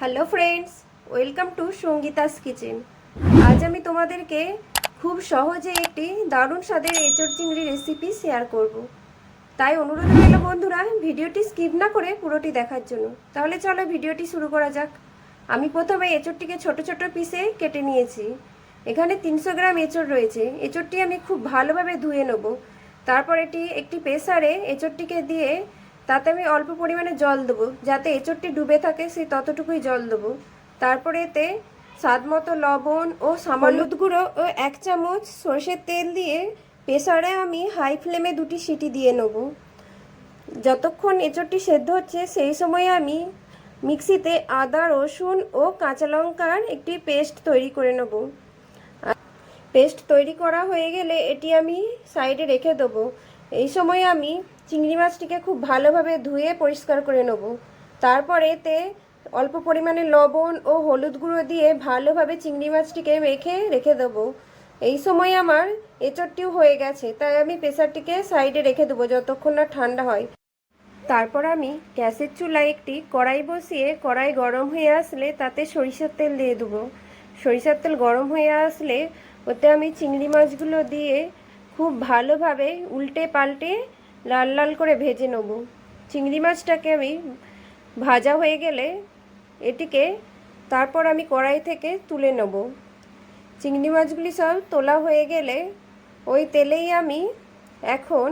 Hello friends welcome to Sangeeta's kitchen আজ আমি তোমাদেরকে খুব সহজে একটি দারুণ স্বাদের এঁচড় চিংড়ি রেসিপি শেয়ার করব। তাই অনুরোধ রইল, বন্ধুরা, ভিডিওটি স্কিপ না করে পুরোটি দেখার জন্য। তাহলে চলো ভিডিওটি শুরু করা যাক। আমি প্রথমে এঁচড়টিকে ছোট ছোট পিসে কেটে নিয়েছি। এখানে তিনশো গ্রাম এঁচড় রয়েছে। এঁচড়টি আমি খুব ভালোভাবে ধুয়ে নেব। তারপর এটি একটি প্রেসারে এঁচড়টিকে দিয়ে তাতে আমি অল্প পরিমাণে জল দেবো। যাতে এঁচড়টি ডুবে থাকে, সেই ততটুকুই জল দেবো। তারপরে এতে স্বাদ মতো লবণ ও সামান্য গুঁড়ো ও এক চামচ সর্ষের তেল দিয়ে প্রেসারে আমি হাই ফ্লেমে দুটি সিটি দিয়ে নেব। যতক্ষণ এঁচড়টি সেদ্ধ হচ্ছে, সেই সময় আমি মিক্সিতে আদা, রসুন ও কাঁচা লঙ্কার একটি পেস্ট তৈরি করে নেব। পেস্ট তৈরি করা হয়ে গেলে এটি আমি সাইডে রেখে দেবো। এই সময় আমি চিংড়ি মাছটিকে খুব ভালোভাবে ধুয়ে পরিষ্কার করে নেব। তারপর এতে অল্প পরিমাণে লবণ ও হলুদ গুঁড়ো দিয়ে ভালোভাবে চিংড়ি মাছটিকে মেখে রেখে দেবো। এই সময় আমার এঁচড়টিও হয়ে গেছে, তাই আমি প্রেসারটিকে সাইডে রেখে দেবো যতক্ষণ না ঠান্ডা হয়। তারপর আমি গ্যাসের চুলায় একটি কড়াই বসিয়ে কড়াই গরম হয়ে আসলে তাতে সরিষার তেল দিয়ে দেবো। সরিষার তেল গরম হয়ে আসলে ওতে আমি চিংড়ি মাছগুলো দিয়ে খুব ভালোভাবে উল্টে পাল্টে লাল লাল করে ভেজে নেব। চিংড়ি মাছটাকে আমি ভাজা হয়ে গেলে এটিকে তারপর আমি কড়াই থেকে তুলে নেব। চিংড়ি মাছগুলি সব তোলা হয়ে গেলে ওই তেলেই আমি এখন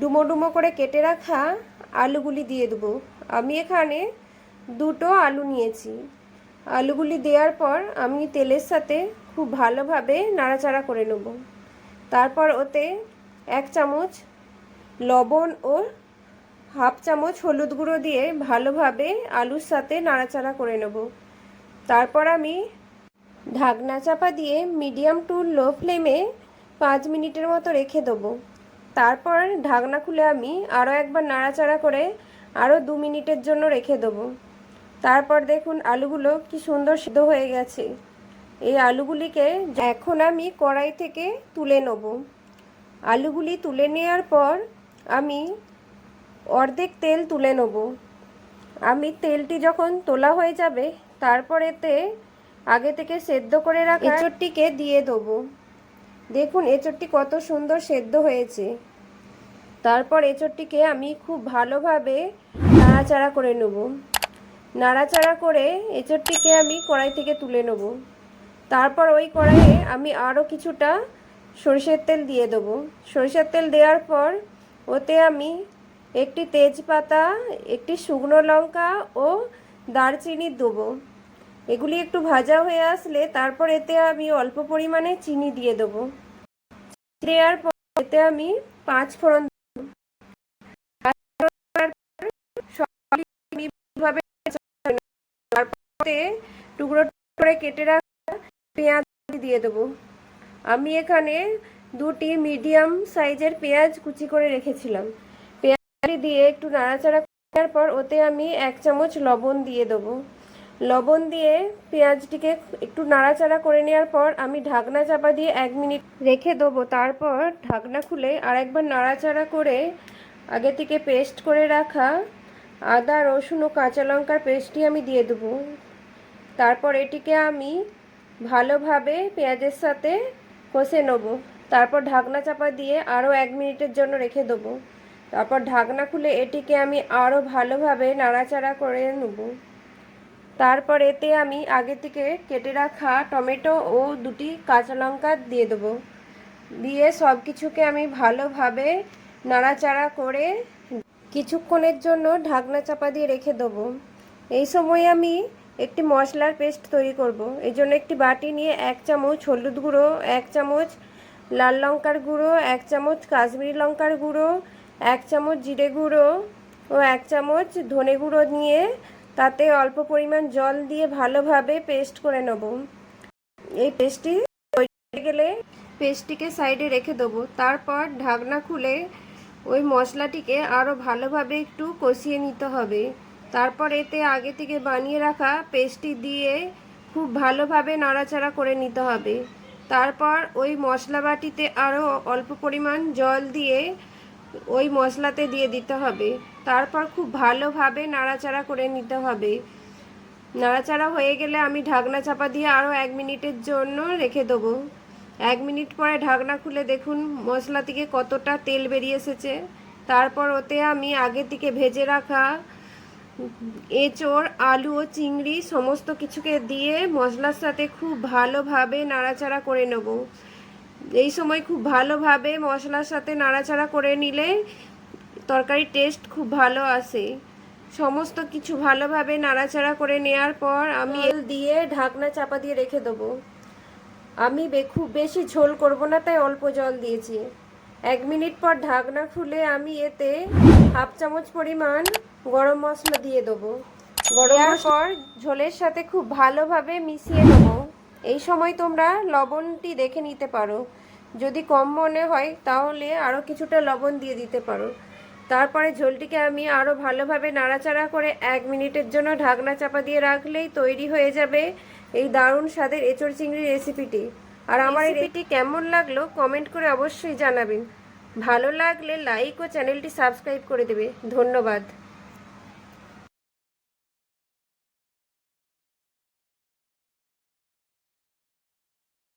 ডুমো ডুমো করে কেটে রাখা আলুগুলি দিয়ে দেবো। আমি এখানে দুটো আলু নিয়েছি। আলুগুলি দেওয়ার পর আমি তেলের সাথে খুব ভালোভাবে নাড়াচাড়া করে নেব। তারপর ওতে এক চামচ লবণ ও হাফ চামচ হলুদ গুঁড়ো দিয়ে ভালোভাবে আলুর সাথে নাড়াচাড়া করে নেব। তারপর আমি ঢাকনা চাপা দিয়ে মিডিয়াম টু লো ফ্লেমে পাঁচ মিনিটের মতো রেখে দেবো। তারপর ঢাকনা খুলে আমি আরও একবার নাড়াচাড়া করে আরও দু মিনিটের জন্য রেখে দেবো। তারপর দেখুন আলুগুলো কি সুন্দর সিদ্ধ হয়ে গেছে। এই আলুগুলিকে এখন আমি কড়াই থেকে তুলে নেব। আলুগুলি তুলে নেওয়ার পর আমি অর্ধেক তেল তুলে নেব। আমি তেলটি যখন তোলা হয়ে যাবে তারপর এতে আগে থেকে সেদ্ধ করে রাখা এঁচড়টিকে দিয়ে দেবো। দেখুন, এঁচড়টি কত সুন্দর সেদ্ধ হয়েছে। তারপর এঁচড়টিকে আমি খুব ভালোভাবে নাড়াচাড়া করে নেব। নাড়াচাড়া করে এঁচড়টিকে আমি কড়াই থেকে তুলে নেব। তারপর ওই কড়াইয়ে আমি আরও কিছুটা সরিষার তেল দিয়ে দেবো। সরিষার তেল দেওয়ার পর ওতে আমি একটি তেজপাতা, একটি শুকনো লঙ্কা ও দারচিনি দেবো। এগুলি একটু ভাজা হয়ে আসলে তারপর এতে আমি অল্প পরিমাণে চিনি দিয়ে দেবো। দেওয়ার পর এতে আমি পাঁচ ফোড়ন টুকরো করে কেটে রাখা পেঁয়াজ দিয়ে দেবো। আমি এখানে দুটি মিডিয়াম সাইজের পেঁয়াজ কুচি করে রেখেছিলাম। পেঁয়াজ দিয়ে একটু নাড়াচাড়া করার পর ওতে আমি এক চামচ লবণ দিয়ে দেবো। লবণ দিয়ে পেঁয়াজটিকে একটু নাড়াচাড়া করে নেওয়ার পর আমি ঢাকনা চাপা দিয়ে এক মিনিট রেখে দেবো। তারপর ঢাকনা খুলে আরেকবার নাড়াচাড়া করে আগে থেকে পেস্ট করে রাখা আদা, রসুন ও কাঁচা লঙ্কার পেস্টটি আমি দিয়ে দেবো। তারপর এটিকে আমি ভালোভাবে পেঁয়াজের সাথে কষে নেব। তারপর ঢাকনা চাপা দিয়ে আরও এক মিনিটের জন্য রেখে দেবো। তারপর ঢাকনা খুলে এটিকে আমি আরও ভালোভাবে নাড়াচাড়া করে নেব। তারপর এতে আমি আগে থেকে কেটে রাখা টমেটো ও দুটি কাঁচা লঙ্কা দিয়ে দেবো। দিয়ে সব কিছুকে আমি ভালোভাবে নাড়াচাড়া করে কিছুক্ষণের জন্য ঢাকনা চাপা দিয়ে রেখে দেবো। এই সময় আমি একটি মশলার পেস্ট তৈরি করব। এই জন্য একটি বাটি নিয়ে এক চামচ হলুদ গুঁড়ো, এক চামচ লাল লঙ্কার গুঁড়ো, এক চামচ কাশ্মীরি লঙ্কার গুঁড়ো, এক চামচ জিরে গুঁড়ো ও এক চামচ ধনে গুঁড়ো নিয়ে তাতে অল্প পরিমাণ জল দিয়ে ভালোভাবে পেস্ট করে নেব। এই পেস্টটি হয়ে গেলে পেস্টটিকে সাইডে রেখে দেবো। তারপর ঢাকনা খুলে ওই মশলাটিকে আরও ভালোভাবে একটু কষিয়ে নিতে হবে। তারপর এতে আগে থেকে বানিয়ে রাখা পেস্টটি দিয়ে খুব ভালোভাবে নাড়াচাড়া করে নিতে হবে। তারপর ওই মশলা বাটিতে আরও অল্প পরিমাণ জল দিয়ে ওই মশলাতে দিয়ে দিতে হবে। তারপর খুব ভালোভাবে নাড়াচাড়া করে নিতে হবে। নাড়াচাড়া হয়ে গেলে আমি ঢাকনা চাপা দিয়ে আরও এক মিনিটের জন্য রেখে দেবো। এক মিনিট পরে ঢাকনা খুলে দেখুন মশলা থেকে কতটা তেল বেরিয়ে এসেছে। তারপর ওতে আমি আগে থেকে ভেজে রাখা এঁচড় আলু ও চিংড়ি সমস্ত কিছুকে দিয়ে মশলার সাথে খুব ভালোভাবে নাড়াচাড়া করে নেব। এই সময় খুব ভালোভাবে মশলার সাথে নাড়াচাড়া করে নিলে তরকারির টেস্ট খুব ভালো আসে। সমস্ত কিছু ভালোভাবে নাড়াচাড়া করে নেওয়ার পর আমি এল দিয়ে ঢাকনা চাপা দিয়ে রেখে দেবো। আমি খুব বেশি ঝোল করব না, তাই অল্প জল দিয়েছি। এক মিনিট পর ঢাকনা খুলে আমি এতে হাফ চামচ পরিমাণ গরম মশলা দিয়ে দেবো। গরম পর ঝোলের সাথে খুব ভালোভাবে মিশিয়ে নেব। এই সময় তোমরা লবণটি দেখে নিতে পারো। যদি কম মনে হয় তাহলে আরও কিছুটা লবণ দিয়ে দিতে পারো। তারপরে ঝোলটিকে আমি আরও ভালোভাবে নাড়াচাড়া করে এক মিনিটের জন্য ঢাকনা চাপা দিয়ে রাখলেই তৈরি হয়ে যাবে এই দারুণ স্বাদের এঁচড় চিংড়ি রেসিপিটি। আর আমার রেসিপিটি কেমন লাগল কমেন্ট করে অবশ্যই জানাবেন। ভালো লাগলে লাইক ও চ্যানেলটি সাবস্ক্রাইব করে দেবে। ধন্যবাদ।